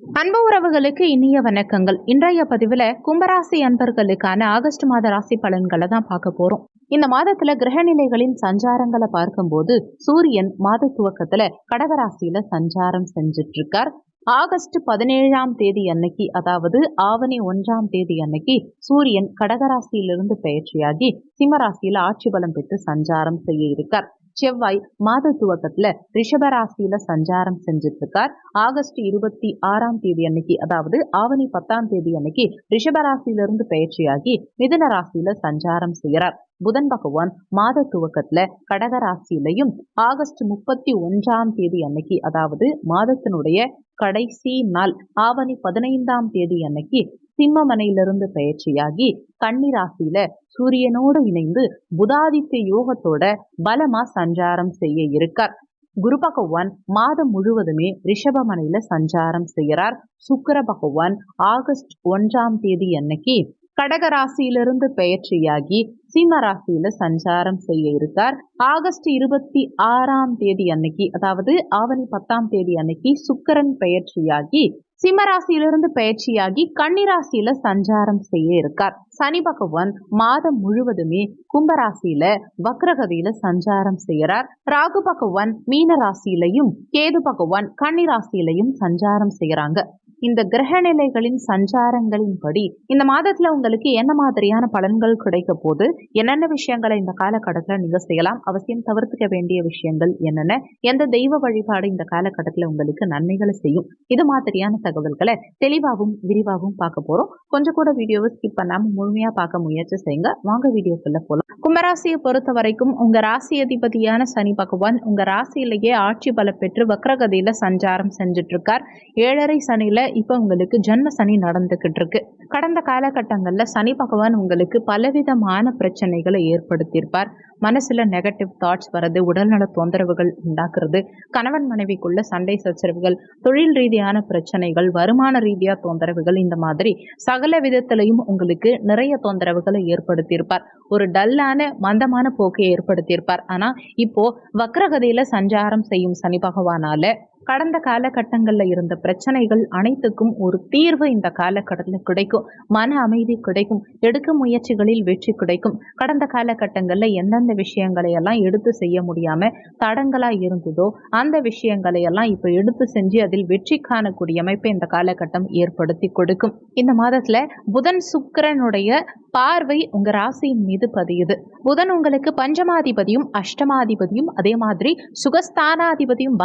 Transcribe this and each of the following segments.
அன்பு உறவுகளுக்கு இனிய வணக்கங்கள். இன்றைய பதிவில் கும்பராசி அன்பர்களுக்கான ஆகஸ்ட் மாத ராசி பலன்களை தான் பார்க்க போறோம். இந்த மாதத்துல கிரகநிலைகளின் சஞ்சாரங்களை பார்க்கும்போது சூரியன் மாத துவக்கத்துல கடகராசியில சஞ்சாரம் செஞ்சுட்டு இருக்கார் ஆகஸ்ட் பதினேழாம் தேதி அன்னைக்கு அதாவது ஆவணி ஒன்றாம் தேதி அன்னைக்கு சூரியன் கடகராசியிலிருந்து பயிற்சியாகி சிம்மராசியில ஆட்சி பலம் பெற்று சஞ்சாரம் செய்ய இருக்கார். செவ்வாய் மாத துவக்கத்துல ரிஷபராசியில சஞ்சாரம் செஞ்சுட்டு இருக்கார் ஆகஸ்ட் இருபத்தி ஆறாம் தேதி அன்னைக்கு அதாவது ஆவணி பத்தாம் தேதி அன்னைக்கு ரிஷபராசியிலிருந்து பயிற்சியாகி மிதுன ராசியில சஞ்சாரம் செய்கிறார். புதன் பகவான் மாத துவக்கத்துல கடக ராசியிலையும் ஆகஸ்ட் முப்பத்தி ஒன்றாம் தேதி அன்னைக்கு அதாவது மாதத்தினுடைய கடைசி நாள் ஆவணி பதினைந்தாம் தேதி அன்னைக்கு சிம்மமனையிலிருந்து பயிற்சியாகி கன்னிராசியில சூரியனோடு இணைந்து புதாதித்ய யோகத்தோட பலமா சஞ்சாரம் செய்ய இருக்கார். குரு பகவான் மாதம் முழுவதுமே ரிஷபமனையில சஞ்சாரம் செய்கிறார் சுக்கர பகவான் ஆகஸ்ட் ஒன்றாம் தேதி அன்னைக்கு கடகராசியிலிருந்து பெயர்ச்சியாகி சிம்ம ராசியில சஞ்சாரம் செய்ய இருக்கார். ஆகஸ்ட் இருபத்தி ஆறாம் தேதி அன்னைக்கு அதாவது ஆவணி பத்தாம் தேதி அன்னைக்கு சுக்கரன் பெயர்ச்சியாகி சிம்மராசியிலிருந்து பயிற்சியாகி கன்னிராசியில சஞ்சாரம் செய்ய இருக்கார். சனி பகவான் மாதம் முழுவதுமே கும்பராசியில வக்ரகதியில சஞ்சாரம் செய்யறார். ராகு பகவான் மீன ராசியிலையும் கேது பகவான் கன்னிராசியிலையும் சஞ்சாரம் செய்யறாங்க. இந்த கிரக நிலைகளின் சஞ்சாரங்களின் படி இந்த மாதத்துல உங்களுக்கு என்ன மாதிரியான பலன்கள் கிடைக்க போது என்னென்ன விஷயங்களை இந்த காலகட்டத்தில் நீங்க செய்யலாம்? அவசியம் தவிர்த்துக்க வேண்டிய விஷயங்கள் என்னென்ன? எந்த தெய்வ வழிபாடு இந்த காலகட்டத்தில் உங்களுக்கு நன்மைகளை செய்யும்? இது மாதிரியான தகவல்களை தெளிவாகவும் விரிவாகவும் பார்க்க போறோம். கொஞ்சம் கூட வீடியோவை ஸ்கிப் பண்ணாம முழுமையா பார்க்க முயற்சி செய்யுங்க. வாங்க வீடியோக்குள்ள போலாம். கும்பராசியை பொறுத்த வரைக்கும் உங்க ராசி அதிபதியான சனி பகவான் உங்க ராசியிலேயே ஆட்சி பல பெற்று வக்ரகதியில சஞ்சாரம் செஞ்சுட்டு இருக்கார் ஏழரை சனியில இப்போ உங்களுக்கு ஜன்ம சனி நடந்துகிட்டு இருக்கு கடந்த காலகட்டங்களில் சனி பகவான் உங்களுக்கு பலவிதமான பிரச்சனைகளை ஏற்படுத்தியிருப்பார். மனசுல நெகட்டிவ் தாட்ஸ் வர்றது உடல்நல தொந்தரவுகள் உண்டாக்குறது கணவன் மனைவிக்குள்ள சண்டை சச்சரவுகள் தொழில் ரீதியான பிரச்சனைகள் வருமான ரீதியா தொந்தரவுகள் இந்த மாதிரி சகல விதத்திலையும் உங்களுக்கு நிறைய தொந்தரவுகளை ஏற்படுத்தியிருப்பார். ஒரு டல்லான மந்தமான போக்கை ஏற்படுத்தியிருப்பார். ஆனா இப்போ வக்ரகதியில சஞ்சாரம் செய்யும் சனி பகவானால கடந்த காலகட்டங்களில் இருந்த பிரச்சனைகள் அனைத்துக்கும் ஒரு தீர்வு இந்த காலகட்டத்தில் கிடைக்கும். மன அமைதி கிடைக்கும். எடுக்க முயற்சிகளில் வெற்றி கிடைக்கும். கடந்த காலகட்டங்களில் எந்தெந்த விஷயங்களை எல்லாம் எடுத்து செய்ய முடியாம தடங்களா இருந்ததோ அந்த விஷயங்களை எல்லாம் இப்போ எடுத்து செஞ்சு அதில் வெற்றி காணக்கூடிய அமைப்பை இந்த காலகட்டம் ஏற்படுத்தி கொடுக்கும். இந்த மாதத்துல புதன் சுக்கரனுடைய பார்வை உங்க ராசியின் மீது பதியுது. புதன் உங்களுக்கு பஞ்சமாதிபதியும் அஷ்டமாதிபதியும் அதே மாதிரி சுகஸ்தானாதிபதியும்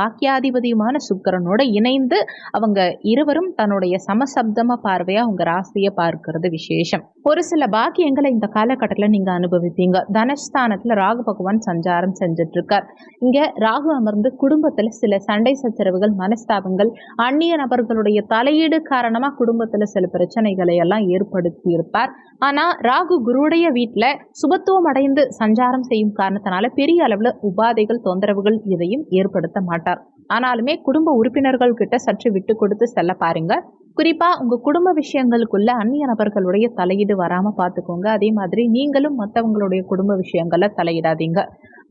பாக்கியாதிபதியுமான சுக்கரனோட இணைந்து அவங்க இருவரும் தன்னுடைய சமசப்தம பார்வையா உங்க ராசியை பார்க்கறது விசேஷம். ஒரு சில பாக்கியங்களை இந்த காலகட்டத்தில் நீங்க அனுபவிப்பீங்க. தனஸ்தானத்துல ராகு பகவான் சஞ்சாரம் செஞ்சுட்டு இருக்கார் இங்க ராகு அமர்ந்து குடும்பத்துல சில சண்டை சச்சரவுகள் மனஸ்தாபங்கள் அந்நிய நபர்களுடைய தலையீடு காரணமா குடும்பத்துல சில பிரச்சனைகளை எல்லாம் ஏற்படுத்தி இருப்பார் ஆனா ராகு குருடைய வீட்டுல சுபத்துவம் அடைந்து சஞ்சாரம் செய்யும் காரணத்தினால பெரிய அளவுல உபாதைகள் தொந்தரவுகள் இதையும் ஏற்படுத்த மாட்டார். ஆனாலுமே குடும்ப உறுப்பினர்கள் கிட்ட சற்று விட்டு கொடுத்து செல்ல பாருங்க. குறிப்பா உங்க குடும்ப விஷயங்களுக்குள்ள அந்நிய நபர்களுடைய தலையீடு வராம பாத்துக்கோங்க. அதே மாதிரி நீங்களும் மற்றவங்களுடைய குடும்ப விஷயங்களை தலையிடாதீங்க.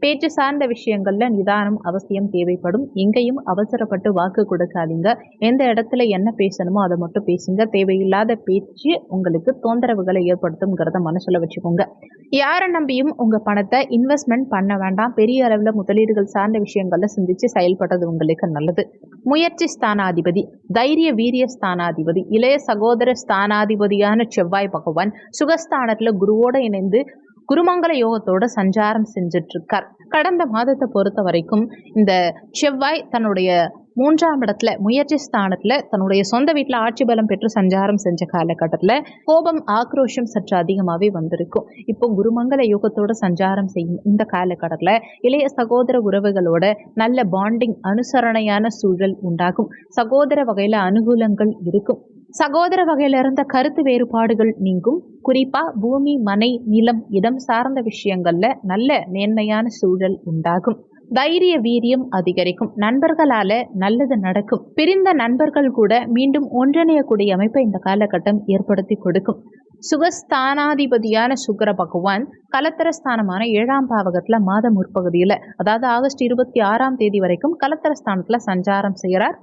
பேச்சு சார்ந்த விஷயங்கள்ல நிதானம் அவசியம் தேவைப்படும். எங்கேயும் அவசரப்பட்டு வாக்கு கொடுக்காதீங்க. எந்த இடத்துல என்ன பேசணுமோ அதை மட்டும் பேசுங்க. தேவையில்லாத பேச்சு உங்களுக்கு தொந்தரவுகளை ஏற்படுத்தும்ங்கிறத மனசுல வச்சுக்கோங்க. யாரை நம்பியும் உங்க பணத்தை இன்வெஸ்ட்மெண்ட் பண்ண வேண்டாம். பெரிய அளவில் முதலீடுகள் சார்ந்த விஷயங்கள்ல சிந்திச்சு செயல்படுறது உங்களுக்கு நல்லது. முயற்சி ஸ்தானாதிபதி தைரிய வீரிய ஸ்தானாதிபதி இளைய சகோதர ஸ்தானாதிபதியான செவ்வாய் பகவான் சுகஸ்தானத்துல குருவோட இணைந்து குருமங்கல யோகத்தோட சஞ்சாரம் செஞ்சுட்டு இருக்கார் கடந்த மாதத்தை பொறுத்த வரைக்கும் இந்த செவ்வாய் தன்னுடைய மூன்றாம் இடத்துல முயற்சி ஸ்தானத்துல தன்னுடைய சொந்த வீட்டில் ஆட்சி பலம் பெற்று சஞ்சாரம் செஞ்ச காலகட்டத்தில் கோபம் ஆக்ரோஷம் சற்று அதிகமாகவே வந்திருக்கும். இப்போ குருமங்கல யோகத்தோட சஞ்சாரம் செய்யும் இந்த காலகட்டத்தில் இளைய சகோதர உறவுகளோட நல்ல பாண்டிங் அனுசரணையான சூழல் உண்டாகும். சகோதர வகையில் அனுகூலங்கள் இருக்கும். சகோதர வகையில இருந்த கருத்து வேறுபாடுகள் நீங்கும். குறிப்பா பூமி மனை நிலம் இடம் சார்ந்த விஷயங்கள்ல நல்ல மேன்மையான சூழல் உண்டாகும். தைரிய வீரியம் அதிகரிக்கும். நண்பர்களால நல்லது நடக்கும். பிரிந்த நண்பர்கள் கூட மீண்டும் ஒன்றிணையக்கூடிய அமைப்பை இந்த காலகட்டம் ஏற்படுத்தி கொடுக்கும். சுகஸ்தானாதிபதியான சுக்கர பகவான் கலத்தரஸ்தானமான ஏழாம் பாவகத்துல மாத முற்பகுதியில அதாவது ஆகஸ்ட் இருபத்தி ஆறாம் தேதி வரைக்கும் கலத்தரஸ்தானத்துல சஞ்சாரம் செய்கிறார்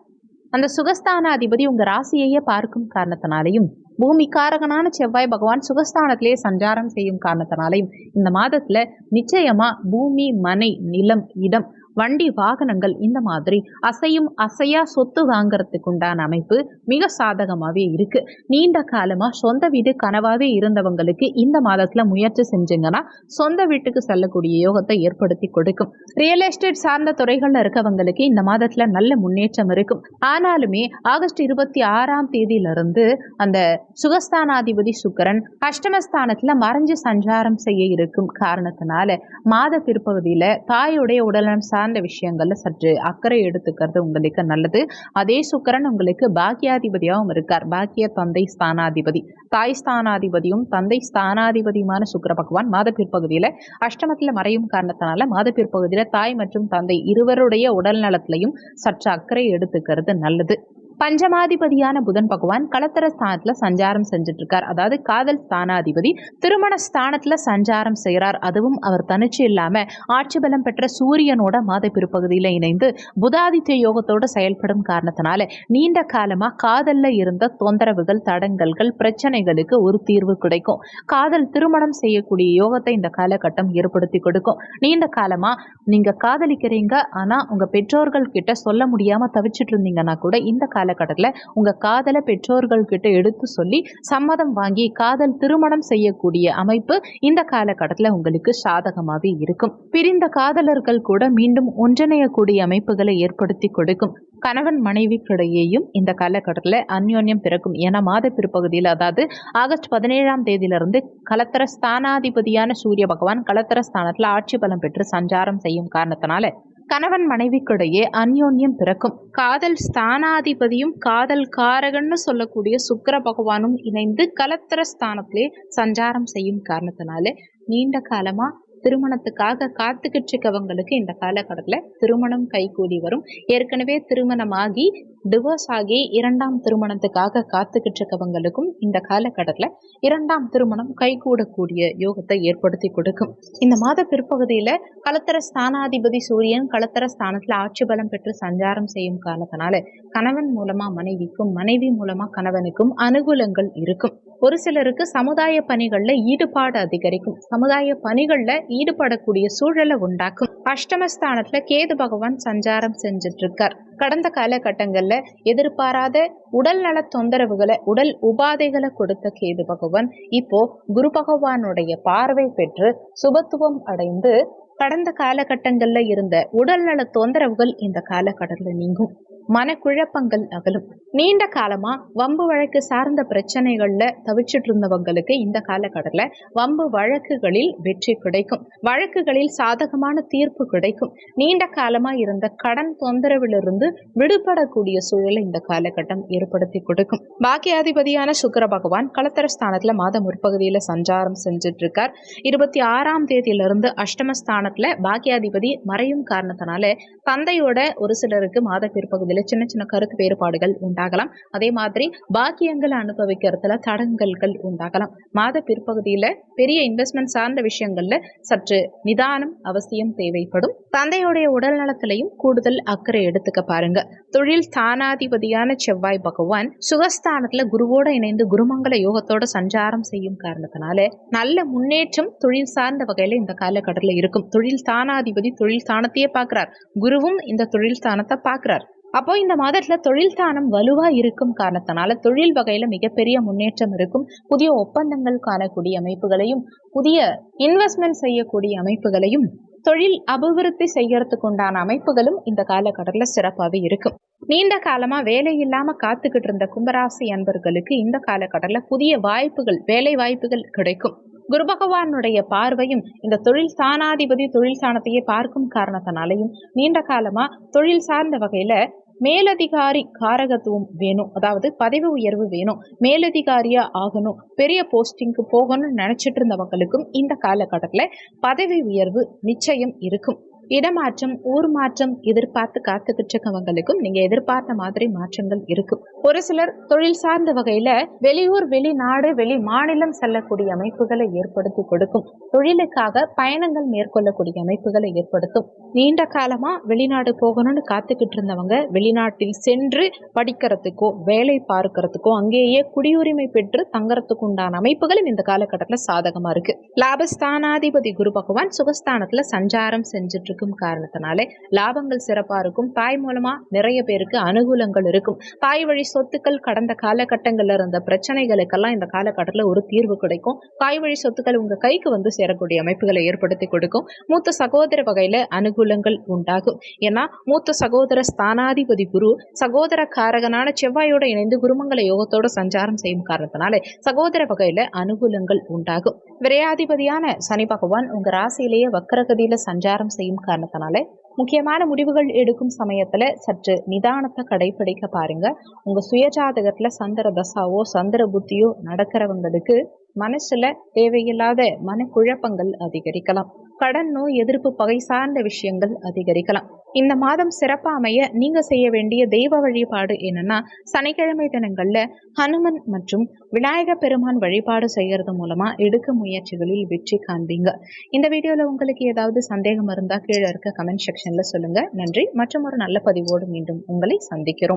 அந்த சுகஸ்தானாதிபதி உங்க ராசியையே பார்க்கும் காரணத்தினாலையும் பூமி காரகனான செவ்வாய் பகவான் சுகஸ்தானத்திலே சஞ்சாரம் செய்யும் காரணத்தினாலையும் இந்த மாதத்துல நிச்சயமா பூமி மனை நிலம் இடம் வண்டி வாகனங்கள் இந்த மாதிரி அசையும் அசையா சொத்து வாங்கறதுக்கு உண்டான அமைப்பு மிக சாதகமாகவே இருக்கு. நீண்ட காலமா சொந்த வீடு கனவாவே இருந்தவங்களுக்கு இந்த மாதத்துல முயற்சி செஞ்சீங்கன்னா சொந்த வீட்டுக்கு செல்லக்கூடிய யோகத்தை ஏற்படுத்தி கொடுக்கும். ரியல் எஸ்டேட் சார்ந்த துறைகள்ல இருக்கவங்களுக்கு இந்த மாதத்துல நல்ல முன்னேற்றம் இருக்கும். ஆனாலுமே ஆகஸ்ட் இருபத்தி ஆறாம் தேதியிலிருந்து அந்த சுகஸ்தானாதிபதி சுக்கரன் அஷ்டமஸ்தானத்துல மறைஞ்சு சஞ்சாரம் செய்ய இருக்கும் காரணத்தினால மாத பிற்பகுதியில தாயுடைய உடல்நலம் சார்ந்த விஷயங்கள்ல சற்று அக்கறை எடுத்துக்கிறது உங்களுக்கு நல்லது. அதே சுக்கரன் உங்களுக்கு பாக்கியாதிபதியாகவும் இருக்கார். பாக்கிய தந்தை ஸ்தானாதிபதி. தாய் ஸ்தானாதிபதியும் தந்தை ஸ்தானாதிபதியுமான சுக்கர பகவான் மாத பகுதியில அஷ்டமத்துல மறையும் காரணத்தினால மாத பகுதியில தாய் மற்றும் தந்தை இருவருடைய உடல் நலத்திலையும் சற்று அக்கறை எடுத்துக்கிறது நல்லது. பஞ்சமாதிபதியான புதன் பகவான் கலத்தர ஸ்தானத்துல சஞ்சாரம் செஞ்சுட்டு இருக்கார் அதாவது காதல் ஸ்தானாதிபதி திருமண ஸ்தானத்துல சஞ்சாரம் செய்கிறார் அதுவும் அவர் தனிச்சு இல்லாம ஆட்சி பலம் பெற்ற சூரியனோட மாத பிற்பகுதியில் இணைந்து புதாதித்ய யோகத்தோடு செயல்படும் காரணத்தினால நீண்ட காலமா காதல்ல இருந்த தொந்தரவுகள் தடங்கல்கள் பிரச்சனைகளுக்கு ஒரு தீர்வு கிடைக்கும். காதல் திருமணம் செய்யக்கூடிய யோகத்தை இந்த காலகட்டம் ஏற்படுத்தி கொடுக்கும். நீண்ட காலமா நீங்க காதலிக்கிறீங்க ஆனா உங்க பெற்றோர்கள் கிட்ட சொல்ல முடியாம தவிச்சிட்டு இருந்தீங்கன்னா கூட இந்த காலகட்டத்தில் உங்கள் காதலை பெற்றோர்கள்கிட்ட எடுத்து சொல்லி சம்மதம் வாங்கி காதல் திருமணம் செய்யக்கூடிய அமைப்பு இந்த காலகட்டத்தில் உங்களுக்கு சாதகமாகவே இருக்கும். பிரிந்த காதலர்கள் கூட மீண்டும் ஒன்றிணையக்கூடிய அமைப்புகளை ஏற்படுத்தி கொடுக்கும். கணவன் மனைவிக்கிடையேயும் இந்த காலகட்டத்தில் அந்யோன்யம் பிறக்கும். ஏன்னா மாத பிற்பகுதியில் அதாவது ஆகஸ்ட் பதினேழாம் தேதியிலிருந்து கலத்தர ஸ்தானாதிபதியான சூரிய பகவான் கலத்தர ஸ்தானத்தில் ஆட்சி பலம் பெற்று சஞ்சாரம் செய்யும் காரணத்தினால கணவன் மனைவிக்கிடையே அந்யோன்யம் பிறக்கும். காதல் ஸ்தானாதிபதியும் காதல் காரகன்னு சொல்லக்கூடிய சுக்கிர பகவானும் இணைந்து கலத்தர ஸ்தானத்திலே சஞ்சாரம் செய்யும் காரணத்தினால நீண்ட காலமா திருமணத்துக்காக காத்துக்கிட்டு இருக்கவங்களுக்கு இந்த காலகட்டத்தில் திருமணம் கைகூடி வரும். ஏற்கனவே திருமணமாகி டிவோர்ஸ் ஆகி இரண்டாம் திருமணத்துக்காக காத்துக்கிட்டு இருக்கவங்களுக்கும் இந்த காலகட்டத்தில் இரண்டாம் திருமணம் கைகூடக்கூடிய யோகத்தை ஏற்படுத்தி கொடுக்கும். இந்த மாத பிற்பகுதியில் கலத்தர ஸ்தானாதிபதி சூரியன் கலத்தர ஸ்தானத்தில் ஆட்சி பலம் பெற்று சஞ்சாரம் செய்யும் காலத்தினால கணவன் மூலமா மனைவிக்கும் மனைவி மூலமா கணவனுக்கும் அனுகூலங்கள் இருக்கும். ஒரு சிலருக்கு சமுதாய பணிகள்ல ஈடுபாடு அதிகரிக்கும். சமுதாய பணிகள்ல ஈடுபடக்கூடிய சூழலை உண்டாக்கும். அஷ்டமஸ்தானத்துல கேது பகவான் சஞ்சாரம் செஞ்சுட்டு இருக்கார் கடந்த காலகட்டங்கள்ல எதிர்பாராத உடல் நல தொந்தரவுகளை உடல் உபாதைகளை கொடுத்த கேது பகவான் இப்போ குரு பகவானுடைய பார்வை பெற்று சுபத்துவம் அடைந்து கடந்த காலகட்டங்கள்ல இருந்த உடல்நல தொந்தரவுகள் இந்த காலகட்டத்தில் நீங்கும். மனக்குழப்பங்கள் அகலும். நீண்ட காலமா வம்பு வழக்கு சார்ந்த பிரச்சனைகள்ல தவிச்சிட்டு இருந்தவங்களுக்கு இந்த காலகட்டத்தில் வம்பு வழக்குகளில் வெற்றி கிடைக்கும். வழக்குகளில் சாதகமான தீர்ப்பு கிடைக்கும். நீண்ட காலமா இருந்த கடன் தொந்தரவிலிருந்து விடுபடக்கூடிய சூழலை இந்த காலகட்டம் ஏற்படுத்தி கொடுக்கும். பாக்கியாதிபதியான சுக்கர பகவான் களத்தர ஸ்தானத்துல மாத முற்பகுதியில சஞ்சாரம் செஞ்சுட்டு இருக்கார் இருபத்தி ஆறாம் தேதியிலிருந்து அஷ்டமஸ்தானத்துல பாக்கியாதிபதி மறையும் காரணத்தினால தந்தையோட ஒரு சிலருக்கு மாத பிற்பகுதியில சின்ன சின்ன கருத்து வேறுபாடுகள் உண்டாகலாம். அதே மாதிரி பாக்கியங்களை அனுபவிக்கிறதுல தடங்கல்கள் உண்டாகலாம். மாத பிற்பகுதியில பெரிய இன்வெஸ்ட்மெண்ட் சார்ந்த விஷயங்கள்ல சற்று நிதானம் அவசியம் தேவைப்படும். தந்தையுடைய உடல் நலத்திலையும் கூடுதல் அக்கறை எடுத்துக்க பாருங்க. தொழில் தானாதிபதியான செவ்வாய் பகவான் சுகஸ்தானத்துல குருவோட இணைந்து குருமங்கல யோகத்தோட சஞ்சாரம் செய்யும் காரணத்தினால நல்ல முன்னேற்றம் தொழில் சார்ந்த வகையில இந்த காலகட்டத்தில் இருக்கும். தொழில் தானாதிபதி தொழில் தானத்தையே பார்க்கிறார். குருவும் இந்த தொழில் தானத்தை பார்க்கிறார். அப்போ இந்த மாதத்துல தொழில் தானம் வலுவா இருக்கும் காரணத்தினால தொழில் வகையில மிகப்பெரிய முன்னேற்றம் இருக்கும். புதிய ஒப்பந்தங்கள் காணக்கூடிய அமைப்புகளையும் புதிய இன்வெஸ்ட்மெண்ட் செய்யக்கூடிய அமைப்புகளையும் தொழில் அபிவிருத்தி செய்யறதுக்கு உண்டான அமைப்புகளும் இந்த காலகட்டத்தில் சிறப்பாகவே இருக்கும். நீண்ட காலமா வேலை இல்லாம காத்துக்கிட்டு இருந்த கும்பராசி அன்பர்களுக்கு இந்த காலகட்டத்தில் புதிய வாய்ப்புகள் வேலை வாய்ப்புகள் கிடைக்கும். குரு பகவானுடைய பார்வையும் இந்த தொழில் தானாதிபதி தொழில் தானத்தையே பார்க்கும் காரணத்தினாலையும் நீண்ட காலமா தொழில் சார்ந்த வகையில மேலதிகாரி காரகத்துவம் வேணும். அதாவது பதவி உயர்வு வேணும். மேலதிகாரியா ஆகணும். பெரிய போஸ்டிங்க்கு போகணும்னு நினைச்சிட்டு இருந்தவங்களுக்கும் இந்த காலகட்டத்தில் பதவி உயர்வு நிச்சயம் இருக்கும். இடமாற்றம் ஊர் மாற்றம் எதிர்பார்த்து காத்துக்கிட்டு இருக்கவங்களுக்கும் நீங்க எதிர்பார்த்த மாதிரி மாற்றங்கள் இருக்கும். ஒரு சிலர் தொழில் சார்ந்த வகையில வெளியூர் வெளிநாடு வெளி மாநிலம் செல்லக்கூடிய அமைப்புகளை ஏற்படுத்தி கொடுக்கும். தொழிலுக்காக பயணங்கள் மேற்கொள்ளக்கூடிய அமைப்புகளை ஏற்படுத்தும். நீண்ட காலமா வெளிநாடு போகணும்னு காத்துக்கிட்டு இருந்தவங்க வெளிநாட்டில் சென்று படிக்கிறதுக்கோ வேலை பார்க்கறதுக்கோ அங்கேயே குடியுரிமை பெற்று தங்கறதுக்கு உண்டான அமைப்புகளும் இந்த காலகட்டத்தில் சாதகமா இருக்கு. லாபஸ்தானாதிபதி குரு பகவான் சுகஸ்தானத்துல சஞ்சாரம் செஞ்சுட்டு இருக்கும் காரணத்தினாலே லாபங்கள் சிறப்பாக இருக்கும். தாய் மூலமாக நிறைய பேருக்கு அனுகூலங்கள் இருக்கும். தாய் வழி சொத்துக்கள் கடந்த காலகட்டங்கள்ல இருந்த பிரச்சனைகளுக்கெல்லாம் இந்த காலகட்டத்தில் ஒரு தீர்வு கிடைக்கும். தாய் வழி சொத்துக்கள் உங்க கைக்கு வந்து சேரக்கூடிய அமைப்புகளை ஏற்படுத்தி கொடுக்கும். மூத்த சகோதர வகையில் அனுகூலங்கள் உண்டாகும். ஏன்னா மூத்த சகோதர ஸ்தானாதிபதி குரு சகோதர காரகனான செவ்வாயோட இணைந்து குருமங்கல யோகத்தோட சஞ்சாரம் செய்யும் காரணத்தினாலே சகோதர வகையில அனுகூலங்கள் உண்டாகும். விரையாதிபதியான சனி பகவான் உங்க ராசியிலேயே வக்கரகதியில் சஞ்சாரம் செய்யும் காரணத்தினாலே முக்கியமான முடிவுகள் எடுக்கும் சமயத்துல சற்று நிதானத்தை கடைபிடிக்க பாருங்க. உங்க சுயஜாதகத்துல சந்திர தசாவோ சந்திர புத்தியோ நடக்கிறவங்களுக்கு மனசுல தேவையில்லாத மனக்குழப்பங்கள் அதிகரிக்கலாம். கடன் நோய் எதிர்ப்பு பகை சார்ந்த விஷயங்கள் அதிகரிக்கலாம். இந்த மாதம் சிறப்பா அமைய நீங்க செய்ய வேண்டிய தெய்வ வழிபாடு என்னன்னா சனிக்கிழமை தினங்கள்ல ஹனுமன் மற்றும் விநாயக பெருமான் வழிபாடு செய்யறது மூலமா எடுக்கும் முயற்சிகளில் வெற்றி காண்பீங்க. இந்த வீடியோல உங்களுக்கு ஏதாவது சந்தேகம் இருந்தா கீழே இருக்க கமெண்ட் செக்ஷன்ல சொல்லுங்க. நன்றி. மற்றும் ஒரு நல்ல பதிவோடு மீண்டும் உங்களை சந்திக்கிறோம்.